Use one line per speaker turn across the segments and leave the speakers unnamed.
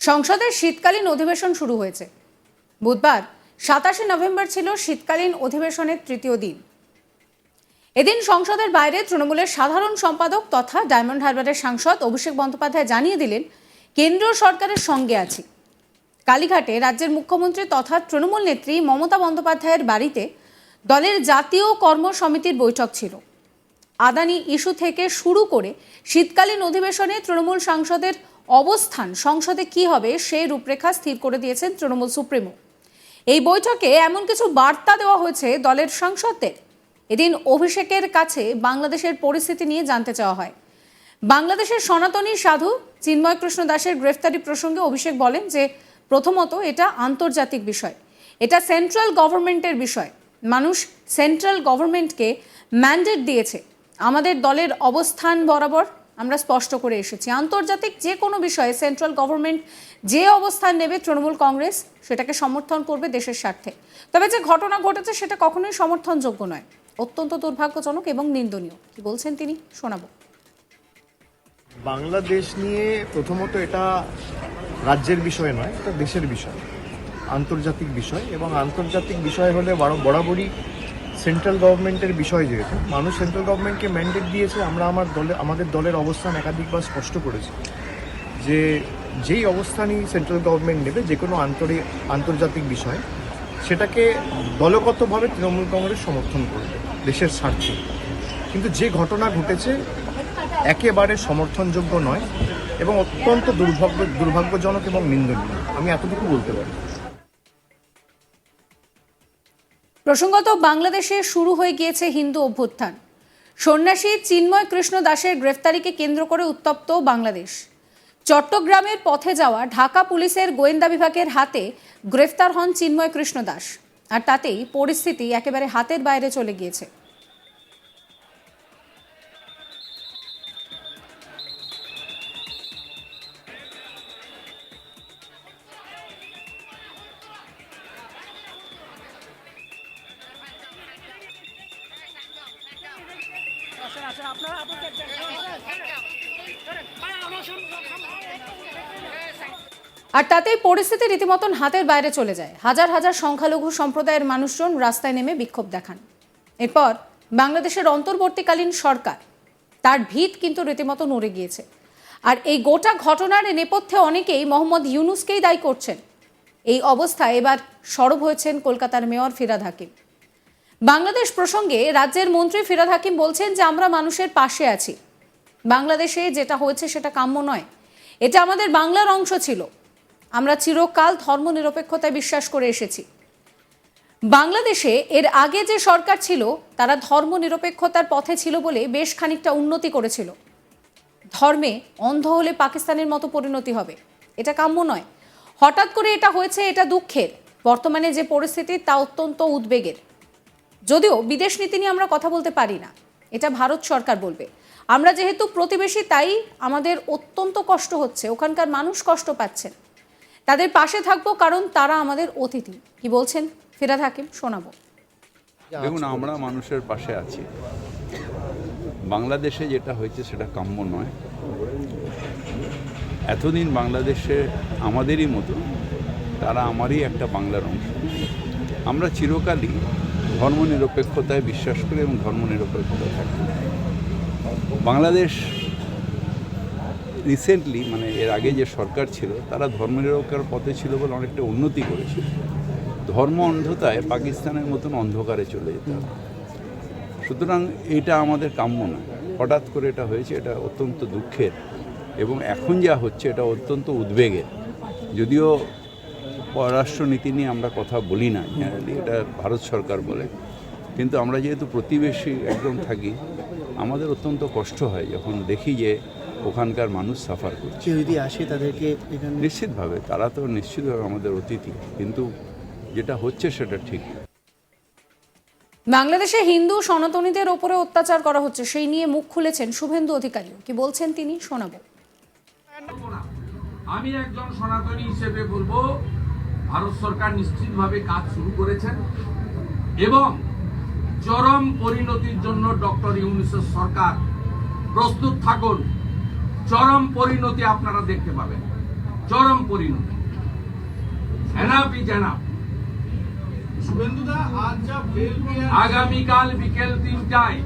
সংসদের শীতকালীন অধিবেশন শুরু হয়েছে। বুধবার সাতাশে নভেম্বর ছিল শীতকালীন অধিবেশনের তৃতীয় দিন। এদিন সংসদের বাইরে তৃণমূলের সাধারণ সম্পাদক তথা ডায়মন্ড হারবারের সাংসদ অভিষেক বন্দ্যোপাধ্যায় জানিয়ে দিলেন, কেন্দ্রীয় সরকারের সঙ্গে আছি। কালীঘাটে রাজ্যের মুখ্যমন্ত্রী তথা তৃণমূল নেত্রী মমতা বন্দ্যোপাধ্যায়ের বাড়িতে দলের জাতীয় কর্ম সমিতির বৈঠক ছিল। আদানি ইস্যু থেকে শুরু করে শীতকালীন অধিবেশনে তৃণমূল সাংসদের অবস্থান, সংসদে কি হবে সেই রূপরেখা স্থির করে দিয়েছেন তৃণমূল সুপ্রিমো। এই বৈঠকে এমন কিছু বার্তা দেওয়া হয়েছে দলের সাংসদদের। এদিন অভিষেকের কাছে বাংলাদেশের পরিস্থিতি নিয়ে জানতে চাওয়া হয়। বাংলাদেশের সনাতনী সাধু চিন্ময় কৃষ্ণ দাসের গ্রেফতারি প্রসঙ্গে অভিষেক বলেন যে, প্রথমত এটা আন্তর্জাতিক বিষয়। এটা সেন্ট্রাল গভর্নমেন্টের বিষয়। মানুষ সেন্ট্রাল গভর্নমেন্টকে ম্যান্ডেট দিয়েছে। আমাদের দলের অবস্থান বরাবর আমরা স্পষ্ট করে এসেছি। আন্তর্জাতিক যে কোনো বিষয়ে সেন্ট্রাল গভর্নমেন্ট যে অবস্থান নেবে তৃণমূল কংগ্রেস সেটাকে সমর্থন করবে দেশের স্বার্থে। তবে যে ঘটনা ঘটেছে সেটা কখনোই সমর্থনযোগ্য নয়। অত্যন্ত দুর্ভাগ্যজনক এবং নিন্দনীয়। কি বলছেন তিনি? শোনাবো।
বাংলাদেশ নিয়ে প্রথমত এটা রাজ্যের বিষয় নয়, এটা দেশের বিষয়। আন্তর্জাতিক বিষয় এবং আন্তর্জাতিক বিষয় হলে বরাবরই সেন্ট্রাল গভর্নমেন্টের বিষয় যেহেতু, মানুষ সেন্ট্রাল গভর্নমেন্টকে ম্যান্ডেট দিয়েছে, আমরা আমার দলে, আমাদের দলের অবস্থান একাধিকবার স্পষ্ট করেছি। যে যেই অবস্থানই সেন্ট্রাল গভর্নমেন্ট নেবে, যে কোনো আন্তরিক আন্তর্জাতিক বিষয়, সেটাকে দলগতভাবে তৃণমূল কংগ্রেস সমর্থন করবে, দেশের স্বার্থে। কিন্তু যে ঘটনা ঘটেছে, একেবারে সমর্থনযোগ্য নয় এবং অত্যন্ত দুর্ভাগ্য, দুর্ভাগ্যজনক এবং নিন্দনীয়। আমি এতটুকু বলতে পারি।
প্রসঙ্গত বাংলাদেশে শুরু হয়ে গিয়েছে হিন্দু অভ্যুত্থান। সন্ন্যাসী চিন্ময় কৃষ্ণ দাসের গ্রেফতারিকে কেন্দ্র করে উত্তপ্ত বাংলাদেশ। চট্টগ্রামের পথে যাওয়া ঢাকা পুলিশের গোয়েন্দা বিভাগের হাতে গ্রেফতার হন চিন্ময় কৃষ্ণ দাস। আর তাতেই পরিস্থিতি একেবারে হাতের বাইরে চলে গিয়েছে। আর তাতেই পরিস্থিতি রীতিমতন হাতের বাইরে চলে যায়। হাজার হাজার সংখ্যালঘু সম্প্রদায়ের মানুষজন রাস্তায় নেমে বিক্ষোভ দেখান। এরপর বাংলাদেশের অন্তর্বর্তীকালীন সরকার, তার ভিত কিন্তু রীতিমতো নড়ে গিয়েছে। আর এই গোটা ঘটনার নেপথ্যে অনেকেই মোহাম্মদ ইউনুসকেই দায়ী করছেন। এই অবস্থায় এবার সরব হয়েছেন কলকাতার মেয়র ফিরাদ হাকিম। বাংলাদেশ প্রসঙ্গে রাজ্যের মন্ত্রী ফিরাদ হাকিম বলছেন যে, আমরা মানুষের পাশে আছি। বাংলাদেশে যেটা হয়েছে সেটা কাম্য নয়। এটা আমাদের বাংলার অংশ ছিল। আমরা চিরকাল ধর্মনিরপেক্ষতায় বিশ্বাস করে এসেছি। বাংলাদেশে এর আগে যে সরকার ছিল, তারা ধর্মনিরপেক্ষতার পথে ছিল বলে বেশ খানিকটা উন্নতি করেছিল। ধর্মে অন্ধ হলে পাকিস্তানের মতো পরিণতি হবে। এটা কাম্য নয়। হঠাৎ করে এটা হয়েছে, এটা দুঃখের। বর্তমানে যে পরিস্থিতি, তা অত্যন্ত উদ্বেগের। যদিও বিদেশ নীতি নিয়ে আমরা কথা বলতে পারি না, এটা ভারত সরকার বলবে। আমরা যেহেতু প্রতিবেশী, তাই আমাদের অত্যন্ত কষ্ট হচ্ছে, ওখানকার মানুষ কষ্ট পাচ্ছেন। তাদের পাশে থাকব কারণ তারা আমাদের অতিথি। কি বলছেন? ফিরাদ হাকিম, শোনাবো।
দেখুন, আমরা মানুষের পাশে আছি। বাংলাদেশে যেটা হয়েছে সেটা কাম্য নয়। এতদিন বাংলাদেশে আমাদেরই মতো, তারা আমারই একটা বাংলার অংশ। আমরা চিরকালই ধর্মনিরপেক্ষতায় বিশ্বাস করি এবং ধর্মনিরপেক্ষতা থাকি। বাংলাদেশ রিসেন্টলি মানে এর আগে যে সরকার ছিল, তারা ধর্মনিরপেক্ষার পথে ছিল বলে অনেকটা উন্নতি করেছিল। ধর্ম অন্ধতায় পাকিস্তানের মতন অন্ধকারে চলে যেতে সুতরাং এটা আমাদের কাম্য নয়। হঠাৎ করে এটা হয়েছে, এটা অত্যন্ত দুঃখের। এবং এখন যা হচ্ছে, এটা অত্যন্ত উদ্বেগের। যদিও পররাষ্ট্র নীতি নিয়ে আমরা কথা বলি না জেনারেলি এটা ভারত সরকার বলে। কিন্তু আমরা যেহেতু প্রতিবেশী একদম থাকি আমাদের অত্যন্ত কষ্ট হয় যখন দেখি যে ওখানকার মানুষ সাফার করছে।
যদি আসে তাদেরকে এখানে
নিশ্চিতভাবে তারা তো নিশ্চিতভাবে আমাদের অতিথি কিন্তু যেটা হচ্ছে সেটা ঠিক
বাংলাদেশে হিন্দু সনাতনীদের ওপরে অত্যাচার করা হচ্ছে সেই নিয়ে মুখ খুলেছেন শুভেন্দু অধিকারী। কি বলছেন তিনি শোনাবো।
আমি একজন সনাতনী হিসেবে বলব ভারত সরকার নিশ্চিতভাবে কাজ শুরু করেছেন এবং চরম পরিণতির জন্য ডক্টর ইউনিসেফ সরকার প্রস্তুত থাকুন। চরম পরিণতি আপনারা দেখতে পাবেন। চরম পরিণতি। এনাপি জানাপ আগামীকাল বিকেল তিনটায়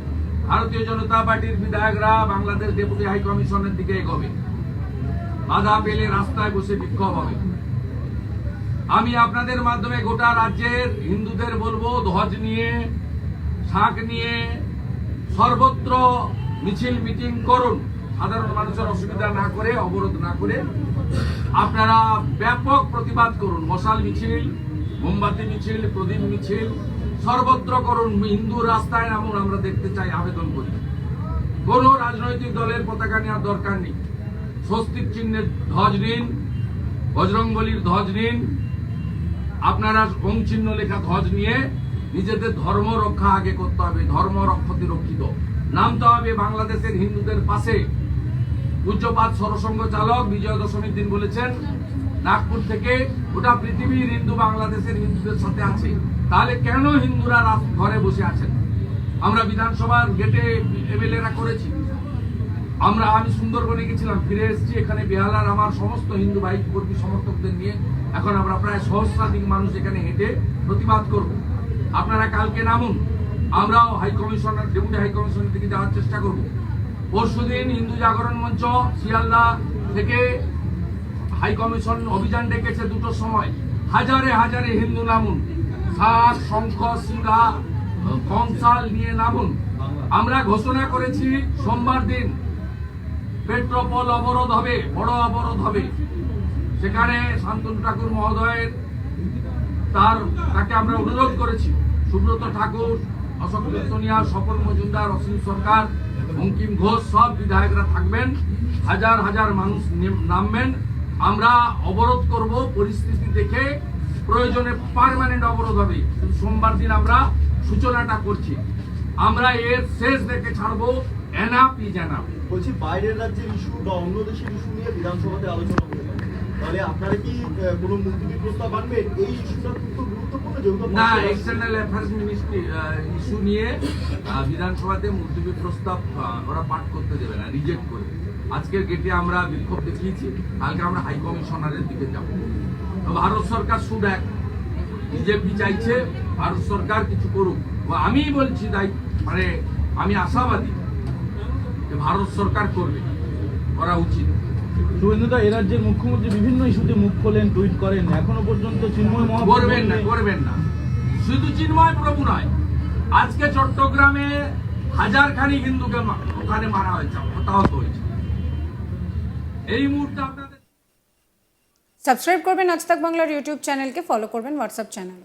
ভারতীয় জনতা পার্টির বিধায়করা বাংলাদেশ ডেপুটি হাই কমিশনের দিকে এগোবে। বাধা পেলে রাস্তায় বসে বিক্ষোভ হবে। আমি আপনাদের মাধ্যমে গোটা রাজ্যের হিন্দুদের বলব, ধ্বজ নিয়ে শাক নিয়ে সর্বত্র মিছিল মিটিং করুন। সাধারণ মানুষের অসুবিধা না করে, অবরোধ না করে আপনারা ব্যাপক প্রতিবাদ করুন। মশাল মিছিল, মোমবাতি মিছিল, প্রদীপ মিছিল, সর্বত্র করুন। হিন্দু রাস্তায় নামুন, আমরা দেখতে চাই, আবেদন করি। কোন রাজনৈতিক দলের পতাকা নেওয়ার দরকার নেই। স্বস্তিক চিহ্নের ধ্বজ নিন, বজরংবলির ধ্বজ নিন আপনারা ওং চিহ্ন লেখা ধ্বজ নিয়ে নিজেদের ধর্ম রক্ষা আগে করতে হবে, ধর্ম রক্ষতি রক্ষিত। নামতে হবে বাংলাদেশের হিন্দুদের পাশে। পূজ্যপাত সরসংঘ চালক বিজয় দশমীর দিন বলেছেন, নাগপুর থেকে গোটা পৃথিবীর হিন্দু বাংলাদেশের হিন্দুদের সাথে আছে। তাহলে কেন হিন্দুরা ঘরে বসে আছেন? আমরা বিধানসভার গেটে এমএলএরা করেছি। আমরা, আমি সুন্দরবনে গেছিলাম, ফিরে এসেছি, এখানে বেহালার আমার সমস্ত হিন্দু ভাই কর্মী সমর্থকদের নিয়ে। এখন আমরা প্রায় সহস্রাধিক মানুষ এখানে হেঁটে প্রতিবাদ করব। আপনারা কালকে নামুন, আমরাও হাই কমিশনার ডেপুটি হাই কমিশনের দিকে যাওয়ার চেষ্টা করব। পরশু দিন হিন্দু জাগরণ মঞ্চ, শিয়ালদা থেকে হাই কমিশন অভিযান ডেকেছে দুটো সময়। হাজারে হাজারে হিন্দু নামুন শাক শঙ্খ শিলা কংসাল নিয়ে নামুন। আমরা ঘোষণা করেছি, সোমবার দিন পেট্রোপল অবরোধ হবে, বড় অবরোধ হবে। সেখানে শান্তনু ঠাকুর মহোদয়ের তার, তাকে আমরা অনুরোধ করেছি। সুব্রত ঠাকুর, অশোক সোনিয়া স্বপন মজুমদার, অসীম সরকার, বঙ্কিম ঘোষ সব বিধায়করা থাকবেন। হাজার হাজার মানুষ নেম- নামবেন। আমরা অবরোধ করব, পরিস্থিতি দেখে প্রয়োজনে পার্মানেন্ট অবরোধ হবে। সোমবার দিন আমরা সূচনাটা করছি। আমরা এর শেষ দেখে ছাড়বো। এনাপি জানাপ
বলছি বাইরের রাজ্যের ইস্যু বা অন্য দেশের ইস্যু নিয়ে বিধানসভাতে আলোচনা হতে তাহলে আপনারা কি কোনো মুলতবি প্রস্তাব আনবেন? এই ইস্যুটা খুব গুরুত্বপূর্ণ যেহেতু
না এক্সটার্নাল অ্যাফেয়ার্স মিনিস্ট্রি ইস্যু নিয়ে বিধানসভাতে মুলতবি প্রস্তাব ওরা পাঠ করতে দেবে না রিজেক্ট করে আজকের গেটে আমরা বিক্ষোভ দেখিয়েছি কালকে আমরা হাই কমিশনারের দিকে যাব। ভারত সরকার শুধু এক। বিজেপি চাইছে ভারত সরকার কিছু করুক। আমি বলছি তাই মানে আমি আশাবাদী। যে ভারত সরকার করবে করা উচিত।
শুভেন্দুদা এ রাজ্যের মুখ্যমন্ত্রী বিভিন্ন ইস্যুতে মুখ খোলেন টুইট করেন। এখনও পর্যন্ত চিন্ময়
করবেন না করবেন না। শুধু চিন্ময় প্রভু নয় আজকে চট্টগ্রামে হাজার খানি হিন্দুকে ওখানে মারা হয়েছে হতাহত হয়েছে। এই মুহূর্তে আপনাদের
সাবস্ক্রাইব করবেন আজ তাক বাংলার ইউটিউব চ্যানেলকে ফলো করবেন হোয়াটসঅ্যাপ চ্যানেল।